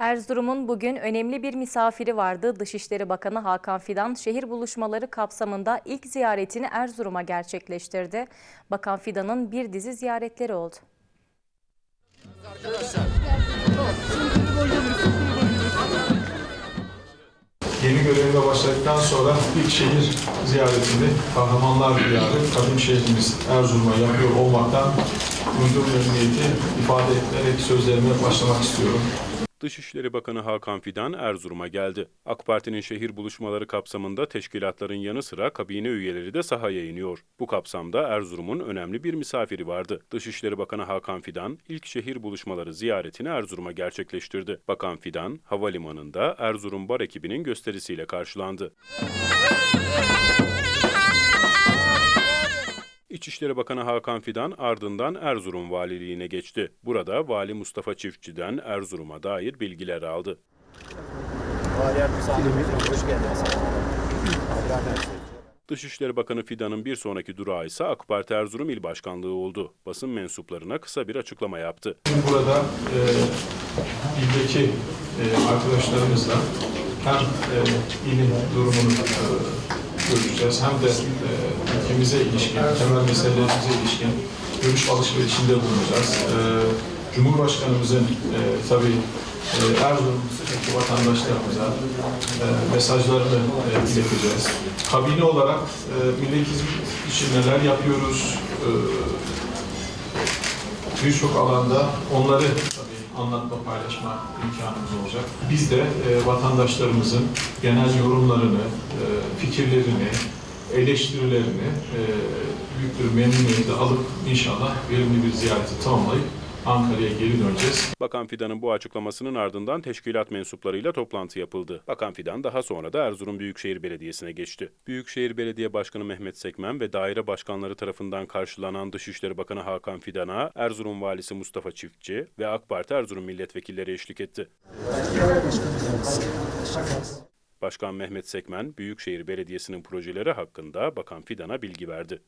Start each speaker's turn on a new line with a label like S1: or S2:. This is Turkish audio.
S1: Erzurum'un bugün önemli bir misafiri vardı. Dışişleri Bakanı Hakan Fidan şehir buluşmaları kapsamında ilk ziyaretini Erzurum'a gerçekleştirdi. Bakan Fidan'ın bir dizi ziyaretleri oldu.
S2: Yeni görevime başladıktan sonra ilk şehir ziyaretini Kahramanlar Diyarı, kadim şehrimiz Erzurum'a yapıyor olmaktan duyduğum memnuniyeti ifade ederek sözlerime başlamak istiyorum.
S3: Dışişleri Bakanı Hakan Fidan Erzurum'a geldi. AK Parti'nin şehir buluşmaları kapsamında teşkilatların yanı sıra kabine üyeleri de sahaya iniyor. Bu kapsamda Erzurum'un önemli bir misafiri vardı. Dışişleri Bakanı Hakan Fidan ilk şehir buluşmaları ziyaretini Erzurum'a gerçekleştirdi. Bakan Fidan havalimanında Erzurum Bar ekibinin gösterisiyle karşılandı. İçişleri Bakanı Hakan Fidan ardından Erzurum Valiliğine geçti. Burada Vali Mustafa Çiftçi'den Erzurum'a dair bilgiler aldı.
S4: Vali hoş.
S3: Dışişleri Bakanı Fidan'ın bir sonraki durağı ise AK Parti Erzurum İl Başkanlığı oldu. Basın mensuplarına kısa bir açıklama yaptı.
S2: Burada e, ildeki e, arkadaşlarımızla hem e, ilin durumunu e, görüşeceğiz hem de e, ülkemize ilişkin, temel meselelerimize ilişkin görüş alışverişinde bulunacağız. E, Cumhurbaşkanımızın e, tabii e, Erzurum'daki vatandaşlarımıza e, mesajlarını e, ileteceğiz. Kabine olarak e, milli hizmet için neler yapıyoruz, e, birçok alanda onları anlatma, paylaşma imkanımız olacak. Biz de e, vatandaşlarımızın genel yorumlarını, e, fikirlerini, eleştirilerini e, büyük bir memnuniyetle alıp inşallah verimli bir ziyareti tamamlayıp Ankara'ya geri döneceğiz.
S3: Bakan Fidan'ın bu açıklamasının ardından teşkilat mensuplarıyla toplantı yapıldı. Bakan Fidan daha sonra da Erzurum Büyükşehir Belediyesi'ne geçti. Büyükşehir Belediye Başkanı Mehmet Sekmen ve daire başkanları tarafından karşılanan Dışişleri Bakanı Hakan Fidan'a Erzurum Valisi Mustafa Çiftçi ve AK Parti Erzurum milletvekilleri eşlik etti. Başkan Mehmet Sekmen, Büyükşehir Belediyesi'nin projeleri hakkında Bakan Fidan'a bilgi verdi.